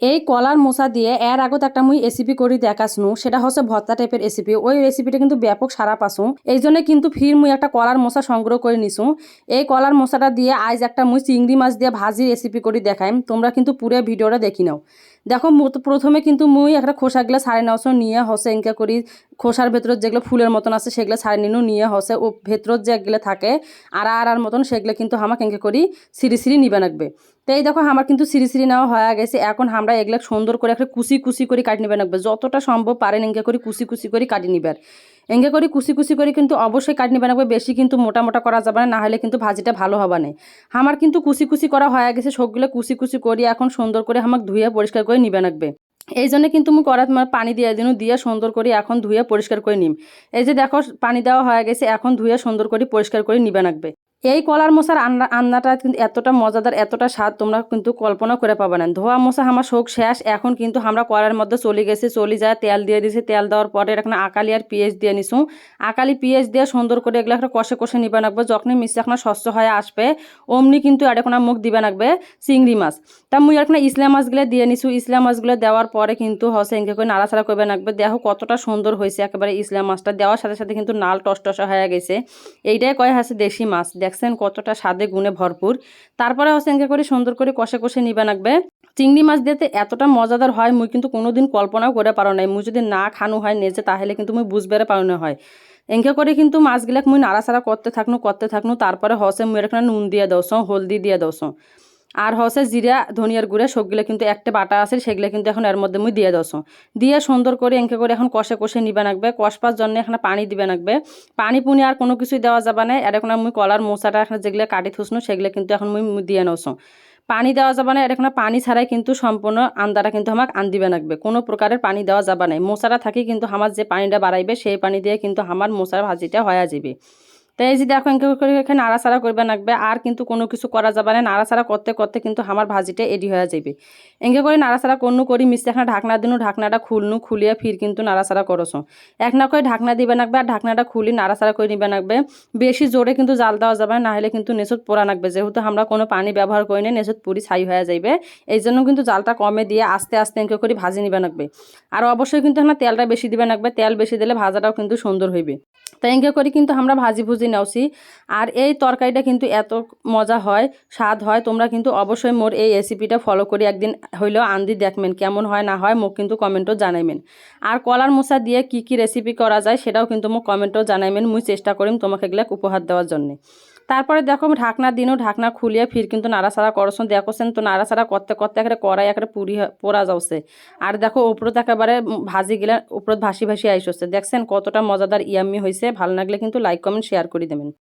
এই কলার মোসা দিয়ে এর আগত একটা মুই রেসিপি করি দেখাসনু, সেটা হচ্ছে ভর্তা টাইপের রেসিপি। ওই রেসিপিটা কিন্তু ব্যাপক সারা পাসু এই জন্য কিন্তু ফির মুই একটা কলার মোসা সংগ্রহ করে নিছু এই কলার মোসাটা দিয়ে আজ একটা মুই চিংড়ি মাছ দিয়ে ভাজি রেসিপি করি দেখাই তোমরা কিন্তু পুরো ভিডিওটা দেখি নাও। দেখো প্রথমে কিন্তু মুই একটা খোসাগুলো সাড়ে নশো নিয়ে হসে এঙ্কা করি, খোসার ভেতর যেগুলো ফুলের মতন আছে সেগুলো সাড়ে নিনু, নিয়ে হসে ও ভেতর যে যেগুলো থাকে আর আর আর মতন সেগুলো কিন্তু আমাকে এঙ্কা করি সিঁড়ি সিঁড়ি নিবে লাগবে তো এই দেখো, আমার কিন্তু সিঁড়ি সিঁড়ি নেওয়া হয়ে গেছে, এখন আমরা এগুলো সুন্দর করে একটা কুচি কুচি করে কাটি নিবে লাগবে যতটা সম্ভব পারেন এঙ্কা করি কুচি কুচি করে কাটি নিবার। এঙ্গে করে কুচি কুচি করে কিন্তু অবশ্যই কাটি নিবে লাগবে বেশি কিন্তু মোটা মোটা করা যাবে না হলে কিন্তু ভাজিটা ভালো হবে না। আমার কিন্তু কুচি কুচি করা হয়ে গেছে, সবগুলো কুচি কুচি করি, এখন সুন্দর করে আমাকে ধুয়ে পরিষ্কার করে নিবে লাগবে এই জন্য কিন্তু আমি করাত মানে পানি দিয়ে দিন, দিয়ে সুন্দর করে এখন ধুয়ে পরিষ্কার করে নিম। এই যে দেখো, পানি দেওয়া হয়ে গেছে, এখন ধুয়ে সুন্দর করে পরিষ্কার করে নিবে লাগবে এই কলার মশার আন্না আন্নাটা কিন্তু এতটা মজাদার, এতটা স্বাদ তোমরা কিন্তু কল্পনা করে পাবে না। ধোয়া মশা আমার শোক শেষ, এখন কিন্তু আমরা কলার মধ্যে চলে গেছি, চলে যায়, তেল দিয়ে দিয়েছি তেল দেওয়ার পরে এখানে আকালি আর পেঁয়াজ দিয়ে নিছু। আকালি পেঁয়াজ দিয়ে সুন্দর করে এগুলো একটা কষে কষে নিবে রাখব যখনই মিশে এখন স্বচ্ছ হয়ে আসবে, অমনি কিন্তু আর এখন মুখ দিবে রাখবে চিংড়ি মাছ। তা মুই এখন ইসলাম মাছগুলো দিয়ে নিছু, ইসলাম মাছগুলো দেওয়ার পরে কিন্তু হসে এঁকে করে নাড়াচাড়া করবে রাখবে দেখো কতটা সুন্দর হয়েছে একেবারে ইসলাম মাছটা, দেওয়ার সাথে সাথে কিন্তু নাল টস টসটসা হয়ে গেছে। এইটাই কয় হাসে দেশি মাছ দেখছেন কতটা স্বাদে গুণে ভরপুর। তারপরে এঁকে করে সুন্দর করে কষে কষে নিবে লাগবে চিংড়ি মাছ দিতে এতটা মজাদার হয়, মুই কিন্তু কোনোদিন কল্পনাও করে পারো নাই। মুই যদি না খানো হয় নেজে, তাহলে কিন্তু মুই বুঝবে পারো না হয়। এঙ্কে করে কিন্তু মাছগুলাক মুই নাড়াচাড়া করতে থাকনু করতে থাকনু, তারপরে হসে মুই এখানে নুন দিয়ে দোসো হলদি দিয়ে দৌস আর হসে জিরা, ধনিয়ার গুঁড়া, সবগুলো কিন্তু একটা বাটা আছে, সেগুলো কিন্তু এখন এর মধ্যে মুই দিয়ে দোস। দিয়ে সুন্দর করে এঁকে করে এখন কষে কষে নিবে রাখবে কষবার জন্য এখানে পানি দিবে রাখবে পানি পুনি আর কোনো কিছুই দেওয়া যাবে না আর এখন মুই কলার মোচাটা এখন যেগুলো কাটি থুসনু, সেগুলো কিন্তু এখন মুই দিয়ে নস। পানি দেওয়া যাবে না এখানে পানি ছাড়াই কিন্তু সম্পূর্ণ আন্দাটা কিন্তু আমাকে আন দিবে লাগবে কোনো প্রকারের পানি দেওয়া যাবে না মোচাটা থাকি কিন্তু আমার যে পানিটা বাড়াইবে, সেই পানি দিয়ে কিন্তু আমার মোচার ভাজিটা হয়ে যাবে তো এই যে দেখো করে এখানে নাড়াচাড়া করবে লাগবে আর কিন্তু কোনো কিছু করা যাবে না। নাড়াচাড়া করতে করতে কিন্তু আমার ভাজিটা এডি হয়ে যাবে। এঁকে করে নাড়াচাড়া করনু, করি মিশতে এখানে ঢাকনা দিনু, ঢাকনাটা খুলনু, খুলিয়ে ফির কিন্তু নাড়াচাড়া করছ এক না করে ঢাকনা দিবে লাগবে আর ঢাকনাটা খুলি নাড়াচাড়া করে নিবে লাগবে বেশি জোরে কিন্তু জাল দেওয়া যাবে না হলে কিন্তু নেচুত পোড়া লাগবে যেহেতু আমরা কোনো পানি ব্যবহার করি না নেচুত পুরি ছাই হয়ে যাইবে। এই জন্য কিন্তু জালটা কমে দিয়ে আস্তে আস্তে এঁকে করে ভাজি নিবে লাগবে আর অবশ্যই কিন্তু এখানে তেলটা বেশি দিবে লাগবে তেল বেশি দিলে ভাজাটাও কিন্তু সুন্দর হইবে। তাই এঁকে করে কিন্তু আমরা ভাজি ভুজি নেওছি আর এই তরকারিটা কিন্তু এত মজা হয়, স্বাদ হয়, তোমরা কিন্তু অবশ্যই মোর এই রেসিপিটা ফলো করি একদিন হইলেও আন্দি দেখবেন, কেমন হয় না হয় মোক কিন্তু কমেন্টও জানাইবেন। আর কলার মোচা দিয়ে কি কি রেসিপি করা যায় সেটাও কিন্তু মোক কমেন্টও জানাইবেন, মুই চেষ্টা করিম তোমাকে এগুলো উপহার দেওয়ার জন্যে। তারপরে দেখো আমি ঢাকনা দিনও ঢাকনা খুলিয়ে ফির কিন্তু নাড়াচাড়া করছেন দেখোছেন তো নাড়াছাড়া করতে করতে একটা কড়াই একটা পুরি পরা পোড়া যাচ্ছে আর দেখো উপরত একেবারে ভাজি গেলে উপরত ভাসি ভাসি আইসছে দেখছেন কতটা মজাদার ইয়াম্মি হয়েছে ভালো লাগলে কিন্তু লাইক কমেন্ট শেয়ার করে দেবেন।